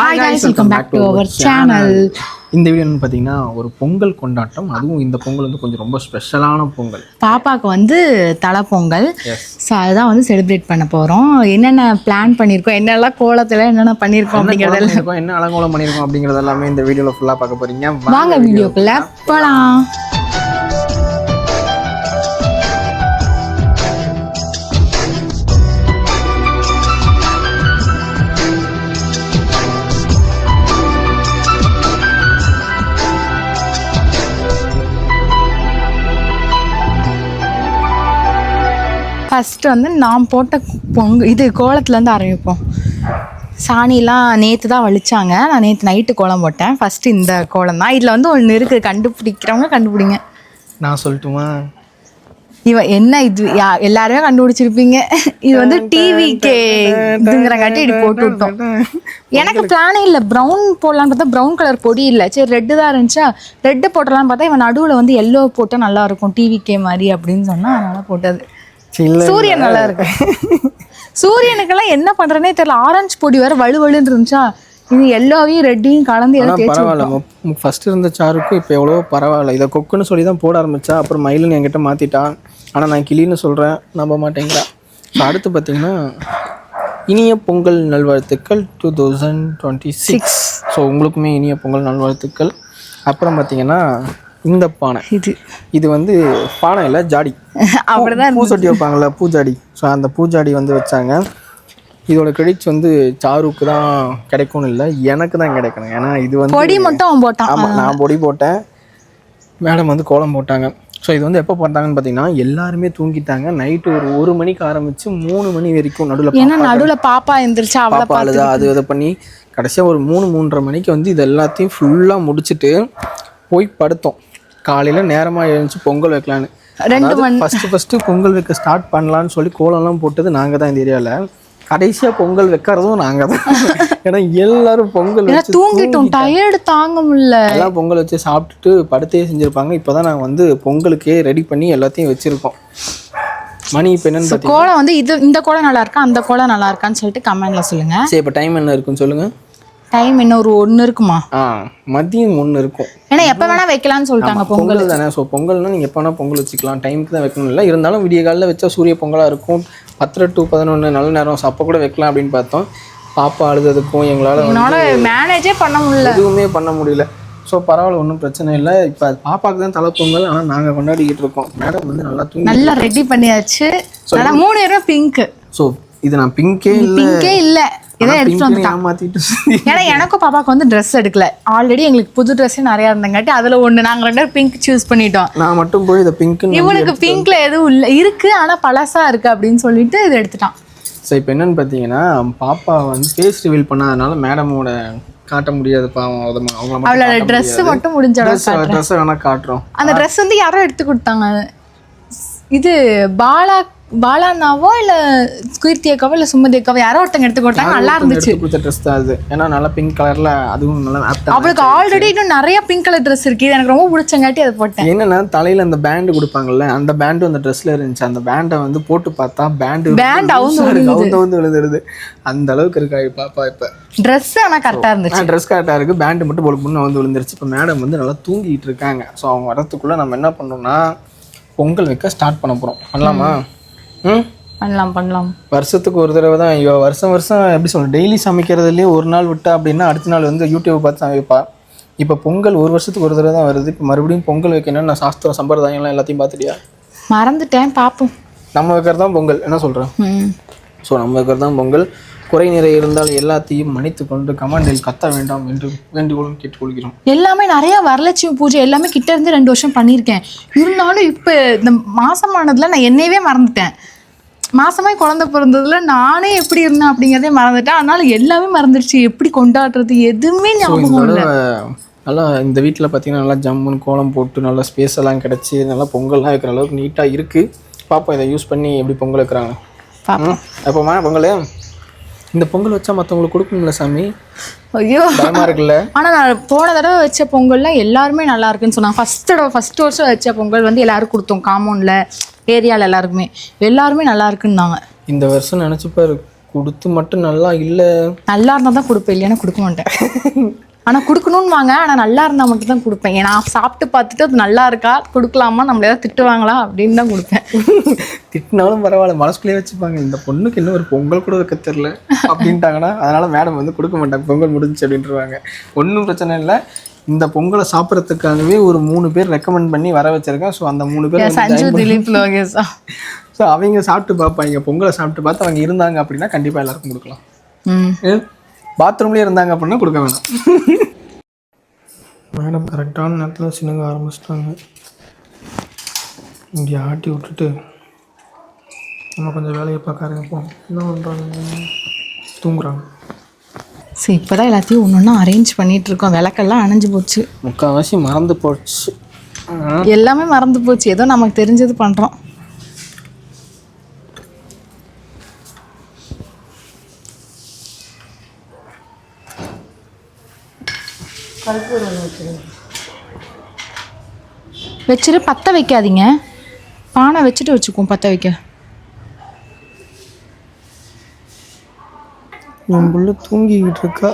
Hi guys welcome back to our channel இந்த video வந்து பார்த்தீங்கன்னா ஒரு பொங்கல் கொண்டாட்டம். அதுவும் இந்த பொங்கல் வந்து கொஞ்சம் ரொம்ப ஸ்பெஷலான பொங்கல். பாப்பாவுக்கு வந்து தலை பொங்கல் ஸோ அதுதான் வந்து செலிப்ரேட் பண்ண போகிறோம் என்னென்ன பிளான் பண்ணியிருக்கோம் என்னெல்லாம் கோலத்தில் என்னென்ன பண்ணியிருக்கோம் அப்படிங்கிறதெல்லாம் என்ன அலங்கோலம் பண்ணியிருக்கோம் அப்படிங்கிறது எல்லாமே இந்த வீடியோவில் ஃபுல்லாக பார்க்க போறீங்க. வாங்க வீடியோக்குள்ள போகலாம் ஃபஸ்ட்டு வந்து நான் போட்ட பொங்க இது கோலத்துலேருந்து ஆரம்பிப்போம். சாணிலாம் நேற்று தான் வலிச்சாங்க. நான் நேற்று நைட்டு கோலம் போட்டேன். ஃபஸ்ட்டு இந்த கோலம் தான். இதில் வந்து ஒன்று இருக்குது கண்டுபிடிக்கிறவங்க கண்டுபிடிங்க. நான் சொல்லட்டுமா? இவ என்ன இது? யா எல்லாருமே கண்டுபிடிச்சிருப்பீங்க. இது வந்து டிவிக்கு இதுங்கிறங்காட்டி இப்படி போட்டு விட்டோம் எனக்கு பிளானே இல்லை. ப்ரௌன் போடலான்னு பார்த்தா ப்ரௌன் கலர் பொடி இல்லை. சரி ரெட்டு தான் இருந்துச்சா? ரெட்டு போட்டலான்னு பார்த்தா இவன் நடுவில் வந்து எல்லோ போட்டால் நல்லா இருக்கும். டிவிக்கே மாதிரி அப்படின்னு சொன்னா அதனால போட்டது. சூரியன் நல்லா இருக்கு. சூரியனுக்கெல்லாம் என்ன பண்றேனே தெரியல. ஆரஞ்சு பொடி வேற வலு வலுன்னு இருந்துச்சா? இது எல்லோவையும் ரெட்டையும் கலந்து எல்லாம் பரவாயில்ல. ஃபர்ஸ்ட் இருந்த சாருக்கும் இப்போ எவ்வளோ பரவாயில்ல. இதை கொக்குன்னு சொல்லி தான் போட ஆரம்பிச்சா அப்புறம் மயிலுன்னு என்கிட்ட மாற்றிட்டான் ஆனால் நான் கிளின்னு சொல்கிறேன் நம்ப மாட்டேங்கிறா அடுத்து பார்த்தீங்கன்னா இனிய பொங்கல் நல்வாழ்த்துக்கள் two thousand twenty six so உங்களுக்குமே இனிய பொங்கல் நல்வாழ்த்துக்கள். அப்புறம் பார்த்தீங்கன்னா இந்த பானை. இது. இது வந்து பானை இல்லை ஜாடி. அப்படிதான் பூசட்டி வைப்பாங்கள்ல பூஜாடி. ஸோ அந்த பூஜாடி வந்து வச்சாங்க. இதோட கிரெடிட்ஸ் வந்து சாருக்கு தான் கிடைக்கும்னு இல்லை எனக்கு தான் கிடைக்கணும். ஏன்னா இது வந்து பொடி மட்டும் போட்டான். ஆமாம் நான் பொடி போட்டேன். மேடம் வந்து கோலம் போட்டாங்க. ஸோ இது வந்து எப்போ போட்டாங்கன்னு பார்த்தீங்கன்னா எல்லாருமே தூங்கிட்டாங்க. நைட்டு ஒரு ஒரு மணிக்கு ஆரம்பித்து மூணு மணி வரைக்கும் நடுவில் ஏன்னா நடுவுல பாப்பா எந்திரிச்சு பாப்பா அழுதா அது இதை பண்ணி கடைசியாக ஒரு மூணு மூன்றரை மணிக்கு வந்து இது எல்லாத்தையும் ஃபுல்லாக முடிச்சுட்டு போய் படுத்தோம். காலையில் நேரமாக எழுந்துச்சு பொங்கல் வைக்கலான்னு. ரெண்டு மணி ஃபஸ்ட்டு ஃபஸ்ட்டு பொங்கல் வைக்க ஸ்டார்ட் பண்ணலான்னு சொல்லி கோலம்லாம் போட்டது நாங்கள் தான் இந்த ஏரியாவில் கடைசியாக பொங்கல் வைக்கிறதும் நாங்கள் தான் ஏன்னா எல்லாரும் பொங்கல் வச்சு தூங்கிட்டோம் டயர்டு தாங்க முடியல எல்லாம் பொங்கல் வச்சு சாப்பிட்டுட்டு படுத்தே செஞ்சுருப்பாங்க. இப்போ தான் நாங்கள் வந்து பொங்கலுக்கே ரெடி பண்ணி எல்லாத்தையும் வச்சுருக்கோம். மணி இப்போ என்னன்னு கோலம் வந்து இது இந்த கோலம் நல்லா இருக்கா? அந்த கோலம் நல்லா இருக்கான்னு சொல்லிட்டு கமெண்ட்ல சொல்லுங்க. சரி இப்போ டைம் என்ன இருக்குன்னு சொல்லுங்கள் டைம் இன்னும் ஒரு ஒன்று இருக்குமா? ஆ மதியம் ஒன்று இருக்கும். ஏன்னா எப்போ வேணா வைக்கலாம்னு சொல்லிட்டாங்க பொங்கல் தானே. ஸோ பொங்கல்னா நீங்கள் எப்போ வேணால் பொங்கல் வச்சுக்கலாம். டைமுக்கு தான் வைக்கணும் இல்லை. இருந்தாலும் விடிய காலையில் வச்சா சூரிய பொங்கலாக இருக்கும். பத்தரை டு பதினொன்று நல்ல நேரம். ஸோ அப்போ கூட வைக்கலாம் அப்படின்னு பார்த்தோம். பாப்பா அழுததுக்கும் எங்களால் மேனேஜே பண்ண முடியல. எதுவுமே பண்ண முடியல. ஸோ பரவாயில்ல ஒன்றும் பிரச்சனை இல்லை. இப்போ பாப்பாவுக்கு தான் தலை பொங்கல். ஆனால் நாங்கள் கொண்டாடிக்கிட்டு இருக்கோம். மேடம் வந்து நல்லா தூங்கி நல்லா ரெடி பண்ணியாச்சு. மூணு பேரும் பிங்க் ஸோ இது நான் பிங்கே இல்லை. பிங்கே இல்ல. இதை எடுத்துட்டு வந்து ஏமாத்திட்டு ஏன்னா எனக்கும் பாப்பாக்கு வந்து ட்ரெஸ் எடுக்கல. ஆல்ரெடி எங்களுக்கு புது ட்ரெஸ்ஸே நிறைய இருந்தங்காட்டி அதுல ஒண்ணு நாங்க ரெண்டு பிங்க் சூஸ் பண்ணிட்டோம். நான் மட்டும் போய் இதை பிங்க்குன்னு இவனுக்கு பிங்க்ல எதுவும் இல்ல. இருக்கு ஆனா பழசா இருக்கு அப்படின்னு சொல்லிட்டு இது எடுத்துட்டான். ஸோ இப்போ என்னன்னு பார்த்தீங்கன்னா பாப்பா வந்து ஃபேஸ் ரிவீல் பண்ணாதனால மேடமோட காட்ட முடியாது பாவம். அவங்கள ட்ரெஸ் மட்டும் முடிஞ்ச ட்ரெஸ்ஸை வேணால் காட்டுறோம். அந்த ட்ரெஸ் வந்து யாரோ எடுத்து கொடுத்தாங்க. இது பாலா பாலானாவோ இல்ல கீர்த்தி அக்காவோ இல்ல சுமதி அக்காவோ யாரோ ஒருத்தங்க எடுத்து கொடுத்தாங்க. நல்லா இருந்துச்சு. கொடுத்த ட்ரெஸ் தான் அது. ஏன்னா நல்லா பிங்க் கலரில் அதுவும் நல்லா அவளுக்கு ஆல்ரெடி இன்னும் நிறைய பிங்க் கலர் ட்ரெஸ் இருக்கு. இது எனக்கு ரொம்ப பிடிச்சங்காட்டி அதை போட்டேன். என்னன்னா தலையில அந்த பேண்ட் கொடுப்பாங்கல்ல அந்த பேண்டும் அந்த ட்ரெஸ்ல இருந்துச்சு. அந்த பேண்டை வந்து போட்டு பார்த்தா பேண்டு Band அவுந்து அவுந்து வந்து விழுந்துருது. அந்த அளவுக்கு இருக்கா பாப்பா இப்ப. ட்ரெஸ் ஆனா கரெக்டா இருந்துச்சு. ட்ரெஸ் கரெக்டாக இருக்கு. பேண்டு மட்டும் போல பொண்ணு வந்து விழுந்துருச்சு. இப்போ மேடம் வந்து நல்லா தூங்கிட்டு இருக்காங்க. ஸோ அவங்க வரத்துக்குள்ள நம்ம என்ன பண்ணோம்னா பொங்கல் வைக்க ஸ்டார்ட் பண்ண போறோம். பண்ணலாமா? பண்ணலாம் பண்ணலாம். வருஷத்துக்கு ஒரு தடவை தான் ஐயோ வருஷம் வருஷம் எப்படி சொல்ற டெய்லி சமைக்கிறதுலேயே ஒரு நாள் விட்டா அப்படின்னா அடுத்த நாள் வந்து யூடியூப் பார்த்து சமைப்பா. இப்போ பொங்கல் ஒரு வருஷத்துக்கு ஒரு தடவை தான் வருது. இப்போ மறுபடியும் பொங்கல் வைக்கணும்னு நான் சாஸ்திரம் சம்பிரதாயம்லாம் எல்லாத்தையும் பார்த்துட்டியா? மறந்துட்டேன் பாப்போம். நம்ம வைக்கிறது தான் பொங்கல். என்ன சொல்கிறேன் ஸோ நம்ம வைக்கிறது தான் பொங்கல். குறை நிறை இருந்தால் எல்லாத்தையும் மன்னித்து கொண்டு கமாண்டில் கத்த வேண்டாம் என்று வேண்டுகோளும் கேட்டுக்கொள்கிறோம். எல்லாமே நிறைய வரலட்சுமி பூஜை எல்லாமே கிட்ட இருந்து ரெண்டு வருஷம் பண்ணியிருக்கேன். இருந்தாலும் இப்போ இந்த மாசமானதுல நான் என்னையவே மறந்துட்டேன். மாசமாய் குழந்தை பிறந்ததுல நானே எப்படி இருந்தேன் அப்படிங்கிறதே மறந்துட்டேன். அதனால எல்லாமே மறந்துடுச்சு எப்படி கொண்டாடுறது எதுவுமே ஞாபகம் இல்லை. நல்லா இந்த வீட்டில் பார்த்தீங்கன்னா நல்லா ஜம்முன்னு கோலம் போட்டு நல்லா ஸ்பேஸ் எல்லாம் கிடச்சி நல்லா பொங்கல்லாம் வைக்கிற அளவுக்கு நீட்டாக இருக்குது பாப்பா இதை யூஸ் பண்ணி எப்படி பொங்கல் வைக்கிறாங்க. அப்போமா பொங்கல். இந்த பொங்கல் வச்சா மற்றவங்களுக்கு கொடுக்கணும்ல சாமி? ஐயோ. பயமா இருக்குல்ல? ஆனா நான் போன தடவை வச்ச பொங்கல்ல எல்லாருமே நல்லா இருக்குன்னு சொன்னாங்க. ஃபர்ஸ்ட் தடவை ஃபர்ஸ்ட் வருஷம் வச்ச பொங்கல் வந்து எல்லாரும் கொடுத்தோம். காம்பவுண்ட்ல ஏரியால எல்லாருக்குமே. எல்லாருமே நல்லா இருக்குன்னாங்க. இந்த வருஷம் நினச்சி பாரு கொடுத்து மட்டும் நல்லா இல்லை. நல்லா இருந்தால் தான் கொடுப்பேன் இல்லைன்னா கொடுக்க மாட்டேன். ஆனால் கொடுக்கணும்னு வாங்க ஆனால் நல்லா இருந்தால் மட்டும் தான் கொடுப்பேன். ஏன்னா சாப்பிட்டு பார்த்துட்டு அது நல்லா இருக்கா கொடுக்கலாமா நம்மள ஏதாவது திட்டுவாங்களா அப்படின்னு தான் கொடுப்பேன். திட்டினாலும் பரவாயில்ல மனசுக்குள்ளேயே வச்சுப்பாங்க இந்த பொண்ணுக்கு இன்னும் ஒரு பொங்கல் கூட வைக்க தெரில அப்படின்ட்டாங்கன்னா அதனால மேடம் வந்து கொடுக்க மாட்டாங்க பொங்கல் முடிஞ்சுச்சு அப்படின்ட்டுருவாங்க ஒன்றும் பிரச்சனை இல்லை. இந்த பொங்கலை சாப்பிட்றதுக்காகவே ஒரு மூணு பேர் ரெக்கமெண்ட் பண்ணி வர வச்சிருக்கேன். ஸோ அந்த மூணு பேர் சஞ்சு திலீப் லோகேஷா. ஸோ அவங்க சாப்பிட்டு பார்ப்பாங்க பொங்கலை சாப்பிட்டு பார்த்து அவங்க இருந்தாங்க அப்படின்னா கண்டிப்பாக எல்லாருக்கும் கொடுக்கலாம். ம். பாத்ரூம்லேயே இருந்தாங்க அப்படின்னா கொடுக்க வேணாம். மேடம் கரெக்டான நேரத்தில் சினுங்க ஆரம்பிச்சிட்டாங்க. இங்கே ஆட்டி விட்டுட்டு நம்ம கொஞ்சம் வேலையை பார்க்க ஆரம்பிப்போம். என்ன பண்ணுறாங்க தூங்குறாங்க. சரி இப்போதான் எல்லாத்தையும் ஒன்று ஒன்றா அரேஞ்ச் பண்ணிட்டு இருக்கோம் விளக்கெல்லாம் அணைஞ்சு போச்சு. முக்கால்வாசி மறந்து போச்சு. எல்லாமே மறந்து போச்சு. ஏதோ நமக்கு தெரிஞ்சது பண்ணுறோம் வச்சுட்டு பற்ற வைக்காதீங்க. பானை வச்சுட்டு வச்சுக்குவோம் பற்ற வைக்க. என் புள்ள தூங்கிக்கிட்டு இருக்கா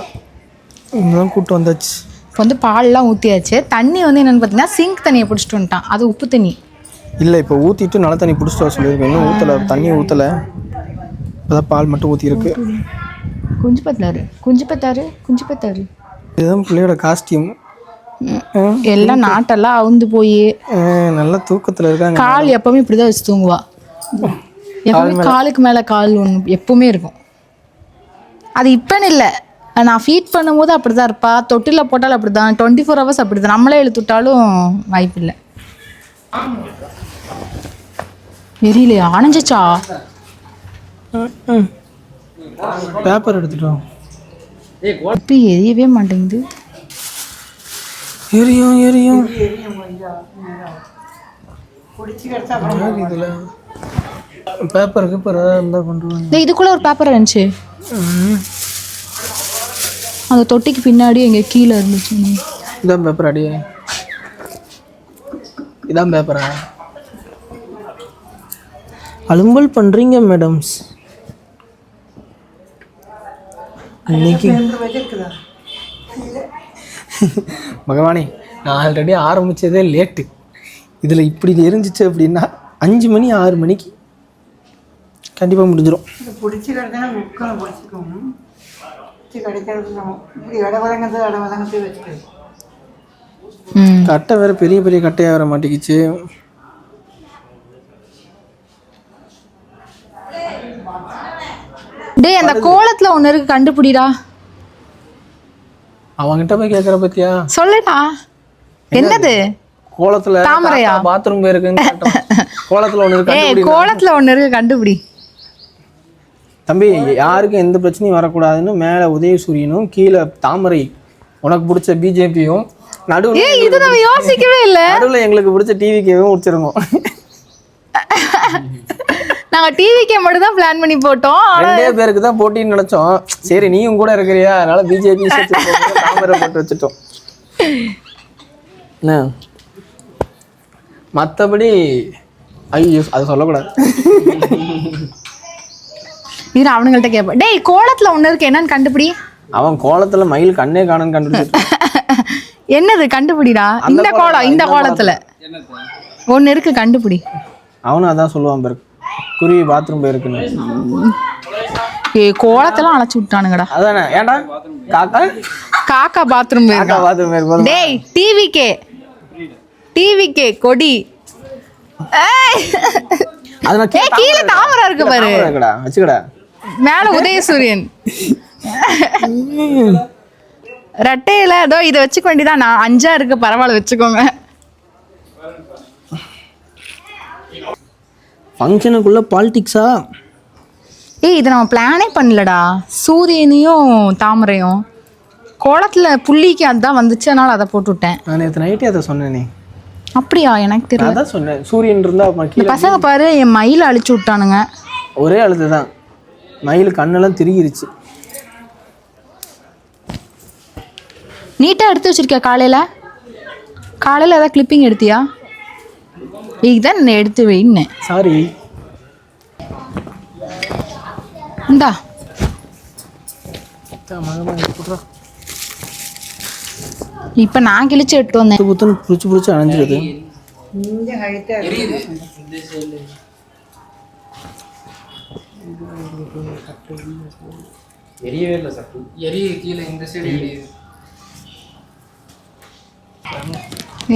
இங்கதான் கூட்டம் வந்தாச்சு. இப்போ வந்து பால்லாம் ஊற்றியாச்சு தண்ணி வந்து என்னென்னு பார்த்தீங்கன்னா சிங்க் தண்ணியை பிடிச்சிட்டு வந்துட்டான். அது உப்பு தண்ணி. இல்லை இப்போ ஊற்றிட்டு நல்ல தண்ணி பிடிச்சிட்டு வர சொல்லியிருக்கேன். இன்னும் ஊற்றலை தண்ணி ஊற்றலை இப்போதான் பால் மட்டும் ஊற்றிருக்கு குஞ்சு பத்தாரு. குஞ்சு பத்தாரு? குஞ்சு பத்தாரு. இதுதான் பிள்ளையோட காஸ்டியூம் எல்லாம் நாட்டெல்லாம் அவுந்து போய். நல்லா தூக்கத்தில் இருக்காங்க. கால் எப்பவுமே இப்படிதான் வச்சு தூங்குவா. எப்பவுமே காலுக்கு மேல கால் ஒன்று எப்பவுமே இருக்கும். அது இப்பன்னு இல்லை. நான் ஃபீட் பண்ணும்போது அப்படிதான் இருப்பா. தொட்டில போட்டாலும் அப்படிதான். டுவெண்ட்டி ஃபோர் ஹவர்ஸ் அப்படிதான். நம்மளே இழுத்து விட்டாலும் வாய்ப்பு இல்லை. தெரியலையா அணைஞ்சிச்சா பேப்பர் எடுத்துட்டோம் இப்போ எரியவே மாட்டேங்குது. எரியும் எரியும். இதில் பேப்பருக்கு இப்போ இருந்தால் கொண்டு வாங்க இதுக்குள்ள ஒரு பேப்பர் இருந்துச்சு. அந்த தொட்டிக்கு பின்னாடி எங்க கீழே இருந்துச்சு. இதான் பேப்பர் அடி. இதான் பேப்பரா அலும்பல் பண்ணுறீங்க மேடம்ஸ் இன்னைக்கு பகவானே நான் ஆல்ரெடி ஆரம்பிச்சதே லேட்டு இதில் இப்படி எரிஞ்சிச்சு அப்படின்னா அஞ்சு மணி ஆறு மணிக்கு கண்டிப்பாக முடிஞ்சிடும் பிடிச்சி கிடக்குன்னா முக்கால் பிடிச்சிக்கும் பிடிச்சி கிடைக்கிறது இப்படி இட வதங்கிறது இட வதங்கத்தை வச்சுக்கிறது. கட்டை வேற பெரிய பெரிய கட்டையாக வர மாட்டேங்குச்சு டேய் அந்த கோலத்துல ஒண்ணு இருக்கு கண்டுபிடிடா. அவன்கிட்ட போய் கேட்குற பத்தியா? சொல்லுடா. என்னது? கோலத்துல தாமரையா? பாத்ரூம் போயிருக்குன்னு கேட்டோம். கோலத்துல ஒன்று இருக்கு ஏய் கோலத்துல ஒண்ணு இருக்கு கண்டுபிடி. தம்பி யாருக்கும் எந்த பிரச்சனையும் வரக்கூடாதுன்னு மேலே உதயசூரியனும் கீழே தாமரை உனக்கு பிடிச்ச பிஜேபியும் நடுவில் இது நம்ம யோசிக்கவே இல்ல. நடுவில் எங்களுக்கு பிடிச்ச டிவிக்கேவும் முடிச்சிருக்கோம் நாங்க டிவிக்கே மட்டும் தான் பிளான் பண்ணி போட்டோம் ரெண்டே பேருக்கு தான் போட்டின்னு நினைச்சோம். சரி நீயும் கூட இருக்கிறியா? அதனால பிஜேபி தாமரை போட்டு வச்சுட்டோம். மற்றபடி ஐயோ அது சொல்லக்கூடாது. இரு அவனுங்கள்ட்ட கேட்பேன் டேய் கோலத்துல ஒண்ணு இருக்கு என்னன்னு கண்டுபிடி. அவன் கோலத்துல மயில் கண்ணே காணுன்னு கண்டுபிடிச்சிட்டு என்னது கண்டுபிடிடா? இந்த கோலம் இந்த கோலத்துல. ஒண்ணு இருக்கு கண்டுபிடி. அவனும் அதான் சொல்லுவான் பிறகு குருவி பாத்ரூம் போயிருக்குன்னு. ஏய் கோலத்தெல்லாம் அழைச்சு விட்டானுங்கடா. அதானே ஏன்டா? காக்கா? காக்கா பாத்ரூம் காக்கா பாத்ரூம் போயிருக்கும் டேய் டிவிக்கே டிவிக்கே கொடி. ஏய் அது கீழே தாமரை இருக்கு பாரு. வச்சுக்கடா. மேல உதயசூரியன். ரெட்டையில ஏதோ இதை வச்சுக்க வேண்டியதான் நான் அஞ்சா இருக்கு பரவாயில்ல வச்சுக்கோங்க. ஃபங்க்ஷனுக்குள்ள பாலிடிக்ஸா ஏய் இது நம்ம பிளானே பண்ணலடா. சூரியனையும் தாமரையும். கோலத்துல புள்ளிக்கு அதான் வந்துச்சு அதனால அதை போட்டு விட்டேன். நான் நேற்று நைட்டே அதை சொன்னேனே. அப்படியா? எனக்கு தெரியல. நான் தான் சொன்னேன். சூரியன் இருந்தா பசங்க பாரு என் மயில அழிச்சு விட்டானுங்க. ஒரே அழுது தான் மயில் கண்ணெல்லாம் திருகிருச்சு. நீட்டா எடுத்து வச்சிருக்கியா காலையில? காலையில ஏதாவது கிளிப்பிங் எடுத்தியா? இதுதான் நான் எடுத்து வைன்னேன். சாரி இந்தா. இப்போ நான் கிழிச்சு எட்டு வந்தேன். புத்து புத்துன்னு பிடிச்சி பிடிச்சி அணைஞ்சிருது. எரியவே இல்லை சட்டு எரிய கீழே இந்த சைடு எரியுது.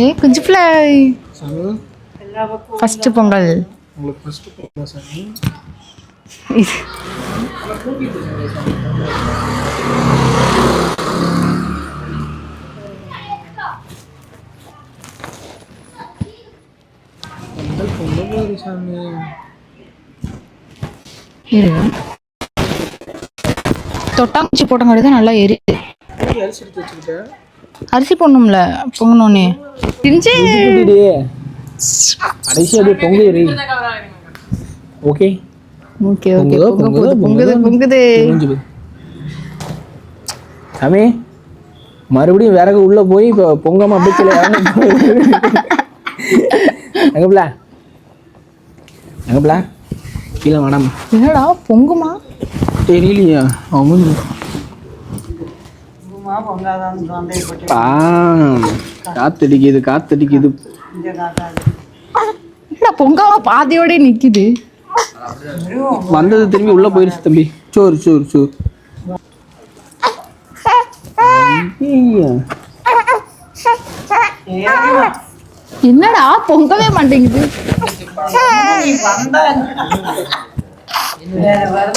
ஏ குஞ்சு பிள்ளை. ஃபர்ஸ்ட் பொங்கல். உங்களுக்கு சாமி? பொங்கல் பொங்கல் சாமி. இரு தொட்டாங்குச்சி போட்டங்காடி தான் நல்லா எரியுது அரிசி அரிசி போடணும்ல பொங்கணுன்னே பிரிஞ்சு. கடைசி அப்படியே பொங்குது ஓகே. Okay okay. பொங்குதோ, பொங்க பொங்குதோ, பொங்குது சாமி மறுபடியும் விறகு உள்ள போய் இப்போ பொங்காம அப்படியே கீழே எங்கப்பில எங்கப்பில கீழே வேணாம் என்னடா பொங்குமா? தெரியலையா அவங்க காத்தடிக்குது காத்தடிக்குது. என்னடா பொங்காம பாதியோட நிக்குது? வந்தது திரும்பி உள்ள போயிருச்சு தம்பி. சோறு சோறு சோறு. ஐயா. என்னடா பொங்கவே மாட்டேங்குது.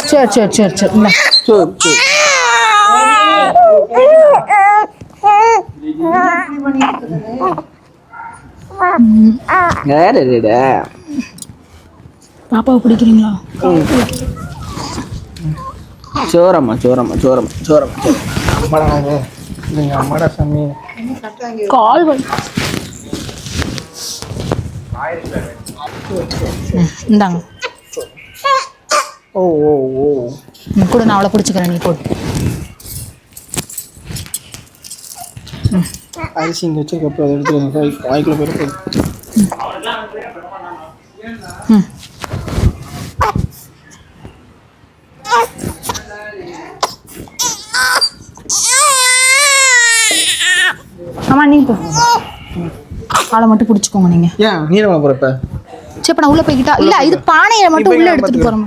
சரி சரி சரி சரி இல்லடா பாப்பாவை பிடிக்கிறீங்களா? சோரம்மா சோரம்மா சோரம்மா சோரம்மா அம்மாடா நீங்கள் அம்மாடா சாமி. கால் ம், இந்தாங்க. ஓ ஓ ஓ. கூட நான் அவளை பிடிச்சிக்கிறேன் நீ போட்டு அரிசி இங்கே வச்சிருக்கப்போ அதை எடுத்து வாய் வாய்க்குள்ள போயிட்டு ம். ஆமா நீ போ. ஆளை மட்டும் பிடிச்சிக்கோங்க நீங்க. ஏன்? நீர் வாங்க போகிறப்ப சரி நான் உள்ள போய்கிட்டா இல்ல இது பானையை மட்டும் உள்ள எடுத்துட்டு போறோம்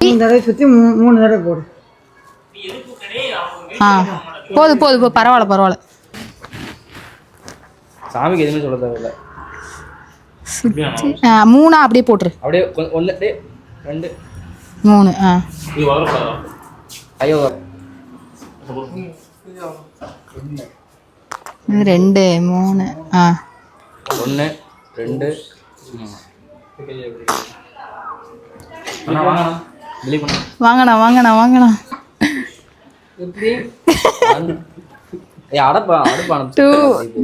மூணு தடவை சுற்றி மூணு மூணு தடவை போடு. ஆ போது போது போ பரவாயில்ல பரவாயில்ல. சாமிக்கு எதுவுமே சொல்ல தேவையில்ல. ஆ, மூணா அப்படியே போட்டுரு. அப்படியே ஒன்று ரெண்டு. மூணு ஆ ஐயோ இது ரெண்டு மூணு ஆ ஒன்று ரெண்டு வாங்கண்ணா வாங்கண்ணா வாங்கண்ணா டூ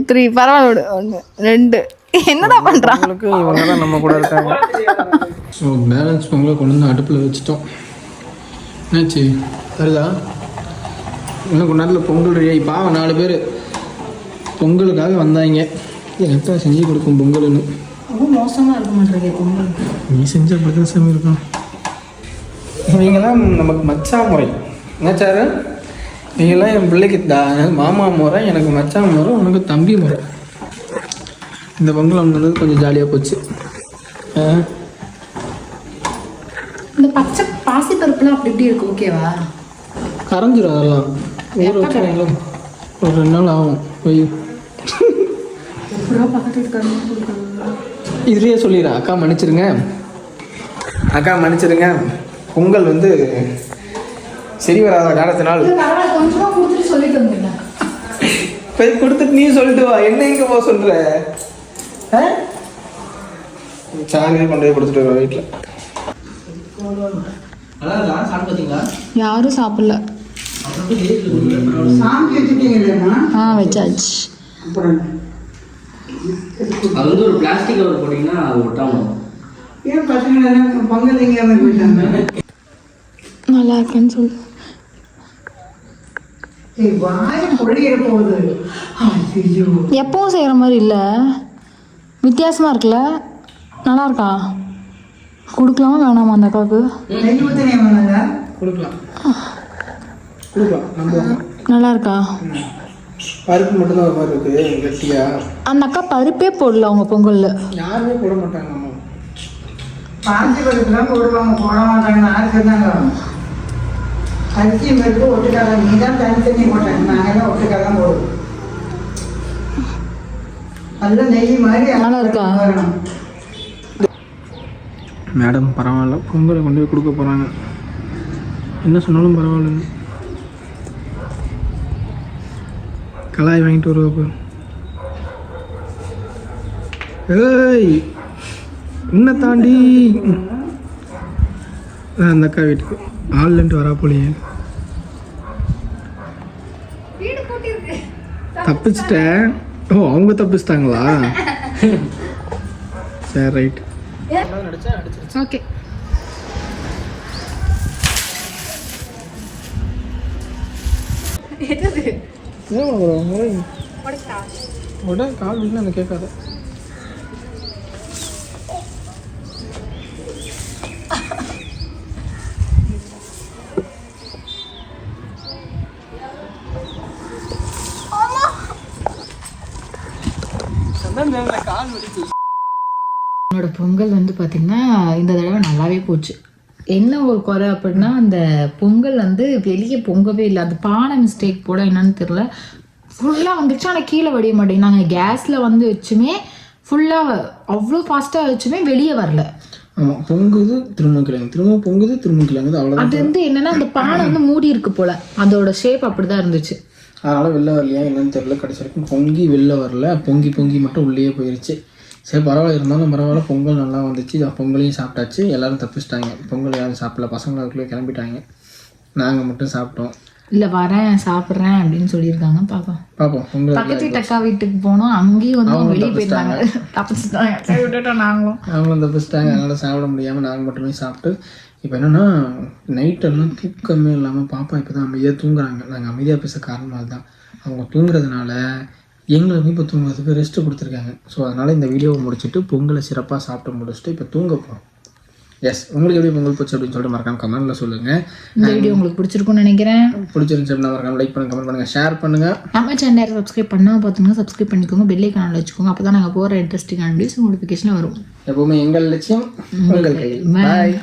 த்ரீ பரவாயில்ல ஒன்று ரெண்டு என்னடா பண்றான் உங்களுக்கு இவங்க தான் நம்ம கூட இருக்காங்க ஸோ பேலன்ஸ் பொங்கலை கொண்டு வந்து அடுப்பில் வச்சுட்டோம். என்னாச்சு? வருதா இன்னும் கொஞ்ச நேரத்தில் பொங்கல் ரெடி பாவம் நாலு பேர் பொங்கலுக்காக வந்தாங்க. அக்கா செஞ்சு கொடுக்கும் பொங்கல்னு ரொம்ப மோசமா இருக்க மாட்டேங்க பொங்கல். நீ செஞ்ச அப்படி தான் சாமி இருக்கும். இவங்கெல்லாம் நமக்கு மச்சா முறை. என்னாச்சாரு நீங்களாம் என் பிள்ளைக்கு த மாமா முறை எனக்கு மச்சா முறை உனக்கு தம்பி முறை. இந்த பொங்கல் வந்தது கொஞ்சம் ஜாலியாக போச்சு. ஆ? இந்த பச்சை பாசி பருப்புலாம் அப்படி இப்படி இருக்கு ஓகேவா கரைஞ்சிரும் அதெல்லாம். ஊற ஒரு ரெண்டு நாள் ஆகும். வெயில். இதுலேயே சொல்லிடுறேன் அக்கா மன்னிச்சிருங்க. அக்கா மன்னிச்சிருங்க. பொங்கல் வந்து சரி வராத காலத்தினால் போய் கொடுத்துட்டு நீ சொல்லிட்டு வா. என்ன எங்க போக சொல்ற? ஆ? சாமி கொண்டு போய் கொடுத்துட்டு வர வீட்டில். யாரும் சாப்பிடல. ஆ வச்சாச்சு. அது வந்து ஒரு பிளாஸ்டிக் கவர் போட்டிங்கன்னா அது ஒட்டாம ஏன் பசங்க எல்லாம் போயிட்டாங்க நல்லா இருக்குன்னு சொல்லு. எப்பவும் செய்யற மாதிரி இல்ல. வித்தியாசமாக இருக்குல்ல? நல்லா இருக்கா? கொடுக்கலாமா வேணாமா அந்த அக்காவுக்கு? நல்லா இருக்கா பருப்பு மட்டும்தான் ஒரு மாதிரி இருக்குது கெட்டியா? அந்த அக்கா பருப்பே போடல அவங்க பொங்கலில். யாருமே போட மாட்டாங்க பாசி பருப்புலாம் போடுவாங்க போட மாட்டாங்கன்னு யார் சொன்னாங்க அரிசியும் பருப்பு ஒட்டுக்காக நீ தான் தனித்தனி போட்டாங்க நாங்கெல்லாம் ஒட்டுக்காக தான் போடுவோம். அதில் நெய் மாதிரி நல்லா இருக்கா? மேடம் பரவாயில்ல. பொங்கலை கொண்டு போய் கொடுக்க போகிறாங்க என்ன சொன்னாலும் பரவாயில்ல கலாய் வாங்கிட்டு வருவா ஏய் உன்னை தாண்டி. அந்த அக்கா வீட்டுக்கு. ஆள்லன்ட்டு வரா போலியே. தப்பிச்சிட்டேன். ஓ அவங்க தப்பிச்சிட்டாங்களா? சரி ரைட். ஓகே என்ன பண்ண உடனே கால் வீட்டில் அந்த கேட்காத என்னோட பொங்கல் வந்து பார்த்திங்கன்னா இந்த தடவை நல்லாவே போச்சு. என்ன ஒரு குறை அப்படின்னா அந்த பொங்கல் வந்து வெளியே பொங்கவே இல்லை. அது பானை மிஸ்டேக் போட என்னன்னு தெரில ஃபுல்லாக வந்துச்சு ஆனால் கீழே வடிய மாட்டேங்குது நாங்கள் கேஸில் வந்து வச்சுமே ஃபுல்லாக அவ்வளோ ஃபாஸ்ட்டாக வச்சுமே வெளியே வரல. ஆமாம் பொங்குது திரும்ப கிழங்கு திரும்ப பொங்குது திரும்ப கிழங்குது அவ்வளோதான் அது வந்து என்னன்னா அந்த பானை வந்து மூடி இருக்கு போல. அதோட ஷேப் அப்படிதான் இருந்துச்சு. அதனால் வெளில வரலையா என்னன்னு தெரியல. கடைசி வரைக்கும் பொங்கி வெளில வரல. பொங்கி பொங்கி மட்டும் உள்ளேயே போயிருச்சு. சரி பரவாயில்ல. இருந்தாலும் பரவாயில்ல பொங்கல் நல்லா வந்துச்சு. பொங்கலையும் சாப்பிட்டாச்சு. எல்லாரும் தப்பிச்சிட்டாங்க. பொங்கல் யாரும் சாப்பிடல. பசங்களை அதுக்குள்ளே கிளம்பிட்டாங்க. நாங்கள் மட்டும் சாப்பிட்டோம். இல்லை வரேன் சாப்பிட்றேன் அப்படின்னு சொல்லியிருக்காங்க. பார்ப்போம் பார்ப்போம் பொங்கல் பக்கத்து வீட்டு அக்கா வீட்டுக்கு போனோம். அங்கேயும் வந்து அவங்க வெளியே போயிருந்தாங்க. தப்பிச்சுட்டாங்க. சரி விட்டுட்டோம் நாங்களும். அவங்களும் தப்பிச்சிட்டாங்க. அதனால் சாப்பிட முடியாமல் நாங்கள் மட்டுமே சாப்பிட்டு இப்போ என்னென்னா நைட்டெல்லாம் தூக்கமே இல்லாமல் பாப்பா இப்போ தான் அமைதியாக தூங்குறாங்க. நாங்கள் அமைதியாக பேச காரணம் அதுதான். அவங்க தூங்குறதுனால எங்களுக்கு இப்போ தூங்குறதுக்கு ரெஸ்ட் கொடுத்துருக்காங்க. ஸோ அதனால் இந்த வீடியோவை முடிச்சுட்டு பொங்கலை சிறப்பாக சாப்பிட்டு முடிச்சுட்டு இப்போ தூங்க போகிறோம் எஸ் உங்களுக்கு எப்படி பொங்கல் போச்சு அப்படின்னு சொல்லிட்டு மறக்காம கமெண்ட்டில் சொல்லுங்கள் இந்த வீடியோ உங்களுக்கு பிடிச்சிருக்கும்னு நினைக்கிறேன். பிடிச்சிருந்துச்சு அப்படின்னா மறக்காம லைக் பண்ணுங்க கமெண்ட் பண்ணுங்கள் ஷேர் பண்ணுங்கள் நம்ம சேனல் சப்ஸ்கிரைப் பண்ணால் பார்த்தீங்கன்னா சப்ஸ்கிரைப் பண்ணிக்கோங்க பெல்லை காணல வச்சுக்கோங்க. அப்போ தான் நாங்கள் போகிற வீடியோஸ் நோட்டிஃபிகேஷன் வரும். எப்போவுமே எங்கள் லட்சியம் உங்கள் கையில். பாய்